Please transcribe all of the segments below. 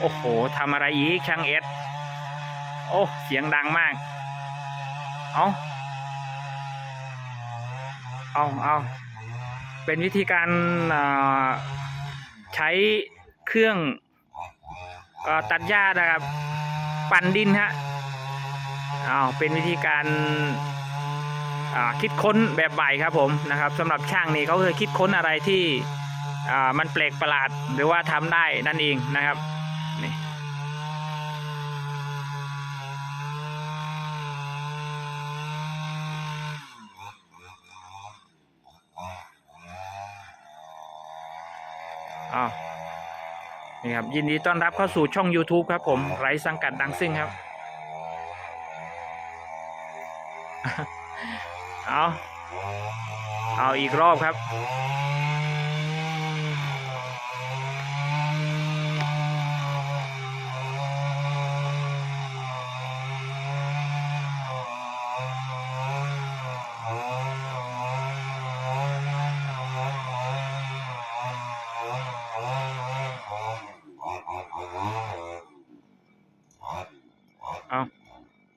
โอ้โหทำอะไรอีกช่างเอสโอ้เสียงดังมาก เอาเอาเอาเป็นวิธีการใช้เครื่องอตัดหญ้านะครับ ปั่นดินฮะอ้าวเป็นวิธีการคิดค้นแบบใหม่ครับผมนะครับสำหรับช่างนี่เขาเคยคิดค้นอะไรที่มันแปลกประหลาดหรือว่าทำได้นั่นเองนะครับ อ้าวนี่ครับยินดีต้อนรับเข้าสู่ช่อง YouTube ครับผมไร้สังกัดดังซิ่งครับ เอาเอาอีกรอบครับ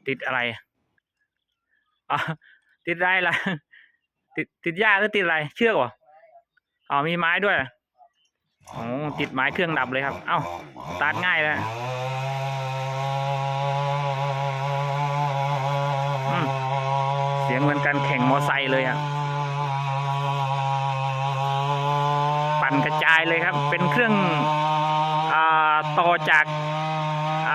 ติดอะไรอะติดอะไรล่ะติดติดหญ้าหรือติดอะไร เชือกเหรออ๋อมีไม้ด้วยอ๋อติดไม้เครื่องดับเลยครับ เอ้าตาร์ทง่ายแล้วเสียงเหมือนกันแข่งมอไซค์เลยอะปั่นกระจายเลยครับ เป็นเครื่องอ่าต่อจาก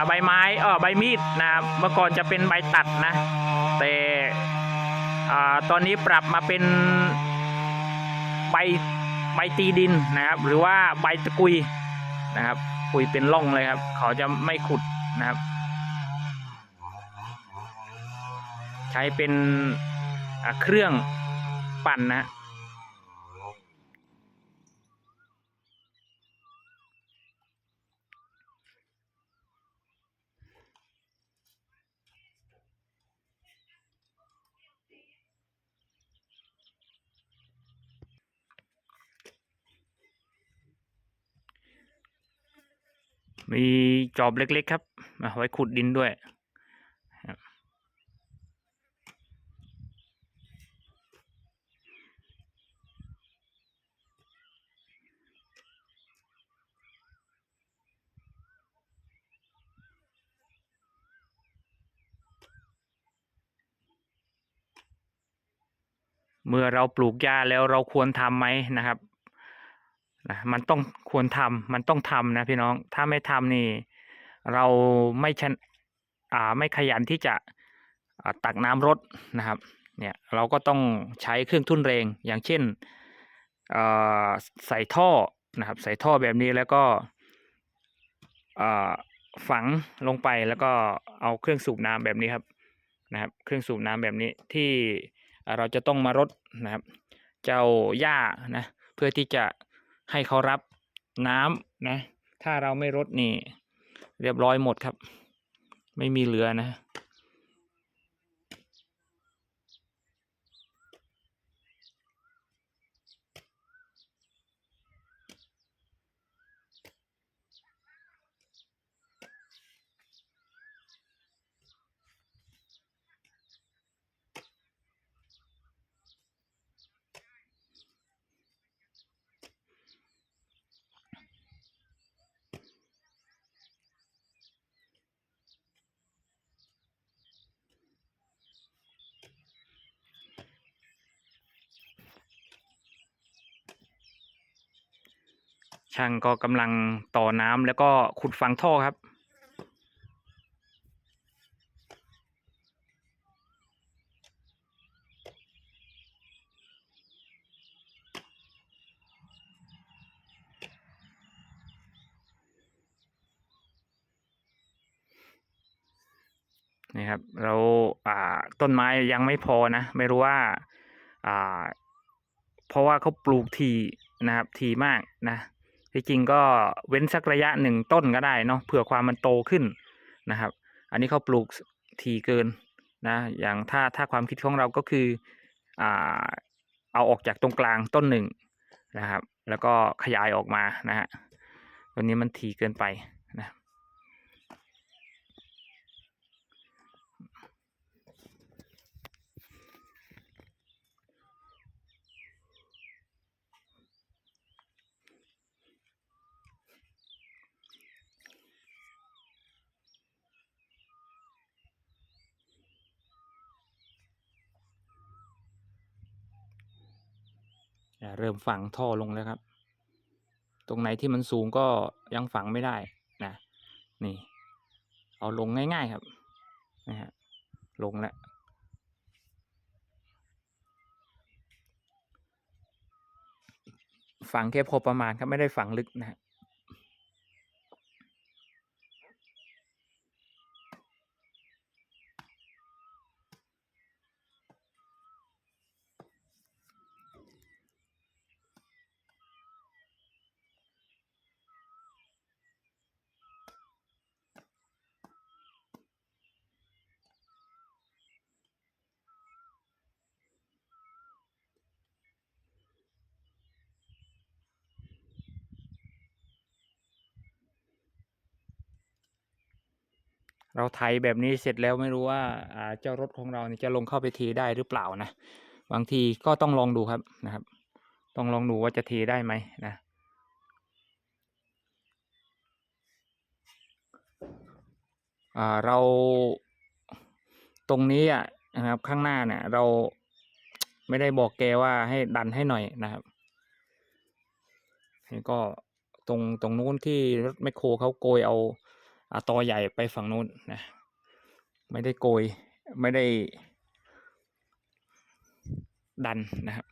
ใบไม้เออใบมีดนะครับเมื่อก่อนจะเป็นใบตัดนะ แต่ตอนนี้ปรับมาเป็นใบใบตีดินนะครับ หรือว่าใบตะกุยนะครับกุยเป็นร่องเลยครับ เขาจะไม่ขุดนะครับ ใช้เป็นเครื่องปั่นนะ มีจอบเล็กๆครับเอาไว้ขุดดินด้วยเมื่อเราปลูกหญ้าแล้วเราควรทำไหมนะครับ นะมันต้องควรทำมันต้องทำนะพี่น้องถ้าไม่ทำนี่ เราไม่ชันอ่าไม่ขยันที่จะตักน้ำรดนะครับเนี่ยเราก็ต้องใช้เครื่องทุ่นแรงอย่างเช่นอ่อใส่ท่อนะครับใส่ท่อแบบนี้แล้วก็อ่อฝังลงไปแล้วก็เอาเครื่องสูบน้ำแบบนี้ครับนะครับ เครื่องสูบน้ำแบบนี้ที่เราจะต้องมารดนะครับ เจ้าหญ้านะเพื่อที่จะ ให้เขารับน้ำนะ ถ้าเราไม่รดนี่ เรียบร้อยหมดครับ ไม่มีเหลือนะ ช่างก็กำลังต่อน้ำแล้วก็ขุดฝังท่อครับ นี่ครับ เราอ่าต้นไม้ยังไม่พอนะ ไม่รู้ว่าอ่าเพราะว่าเขาปลูกทีนะครับทีมากนะ ที่จริงก็เว้นสักระยะหนึ่งต้นก็ได้เนาะเผื่อความมันโตขึ้นนะครับ อันนี้เขาปลูกทีเกินนะอย่างถ้าถ้าความคิดของเราก็คืออ่าเอาออกจากตรงกลางต้นหนึ่งนะครับ แล้วก็ขยายออกมานะฮะตัวนี้มันทีเกินไป เริ่มฝังท่อลงแล้วครับ ตรงไหนที่มันสูงก็ยังฝังไม่ได้นะนี่ เอาลงง่าย ๆครับนะฮะลงแล้วฝังแค่พอประมาณครับไม่ได้ฝังลึกนะฮะ เราไถแบบนี้เสร็จแล้วไม่รู้ว่าเจ้ารถของเราเนี่ยจะลงเข้าไปเทได้หรือเปล่านะ บางทีก็ต้องลองดูครับนะครับ ต้องลองดูว่าจะเทได้ไหมนะเราตรงนี้อะนะครับข้างหน้าเนี่ย เราไม่ได้บอกแกว่าให้ดันให้หน่อยนะครับนี่ก็ตรงตรงนู้นที่รถแมคโครเขาโกยเอา ตอใหญ่ไปฝั่งนู้นนะไม่ได้โกยไม่ได้ดันนะครับ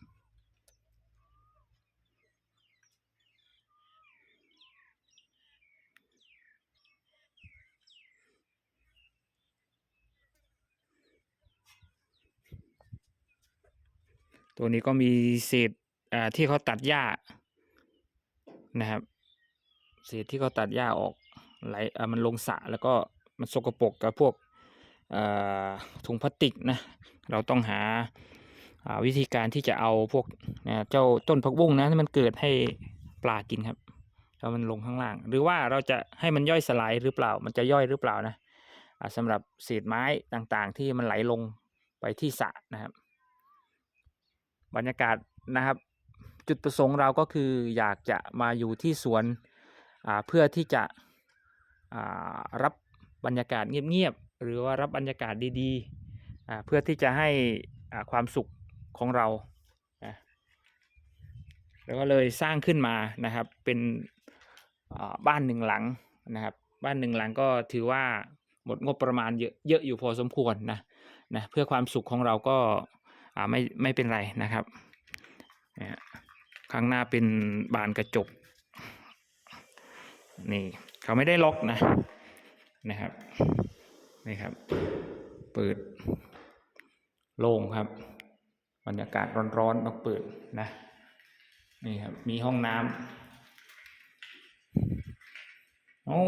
ตัวนี้ก็มีเศษอ่าที่เขาตัดหญ้านะครับ เศษที่เขาตัดหญ้าออก ไหลมันลงสระแล้วก็มันสกปรกกับพวกถุงพลาสติกนะเราต้องหาาวิธีการที่จะเอาพวกเจ้าต้นผักบุ้งนะที่มันเกิดให้ปลากินครับแล้วมันลงข้างล่าง หรือว่าเราจะให้มันย่อยสลายหรือเปล่า มันจะย่อยหรือเปล่านะาสำหรับเศษไม้ต่างๆ ที่มันไหลลงไปที่สระนะครับ บรรยากาศนะครับ จุดประสงค์เราก็คืออยากจะมาอยู่ที่สวนเพื่อที่จะ รับบรรยากาศเงียบๆหรือว่ารับบรรยากาศดีๆเพื่อที่จะให้ความสุขของเราแล้วก็เลยสร้างขึ้นมานะครับเป็นบ้านหนึ่งหลังนะครับบ้านหนึ่งหลังก็ถือว่าหมดงบประมาณเยอะเยอะอยู่พอสมควรนะนะเพื่อความสุขของเราก็าไม่ไม่เป็นไรนะครับข้างหน้าเป็นบานกระจกนี่ เขาไม่ได้ล็อกนะนะครับนี่ครับ เปิดโล่งครับ บรรยากาศร้อนๆต้องเปิดนะนี่ครับ มีห้องน้ำโอ้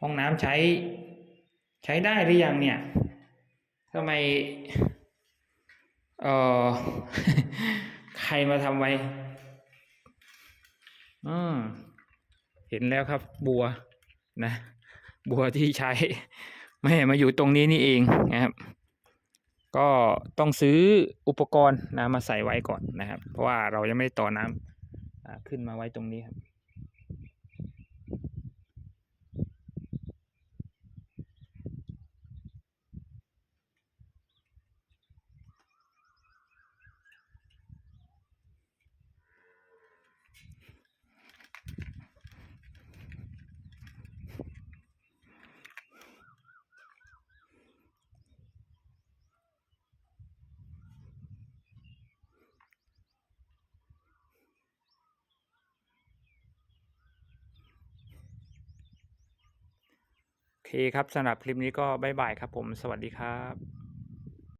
ห้องน้ำใช้ ใช้ได้หรือยังเนี่ยทำไมเออใครมาทำไว้อืม เห็นแล้วครับบัวนะ บัวที่ใช้ไม่มาอยู่ตรงนี้นี่เองนะครับ ก็ต้องซื้ออุปกรณ์นะมาใส่ไว้ก่อนนะครับ เพราะว่าเรายังไม่ได้ต่อน้ำขึ้นมาไว้ตรงนี้ครับ ครับสำหรับคลิปนี้ก็บ๊ายบายครับผม สวัสดีครับ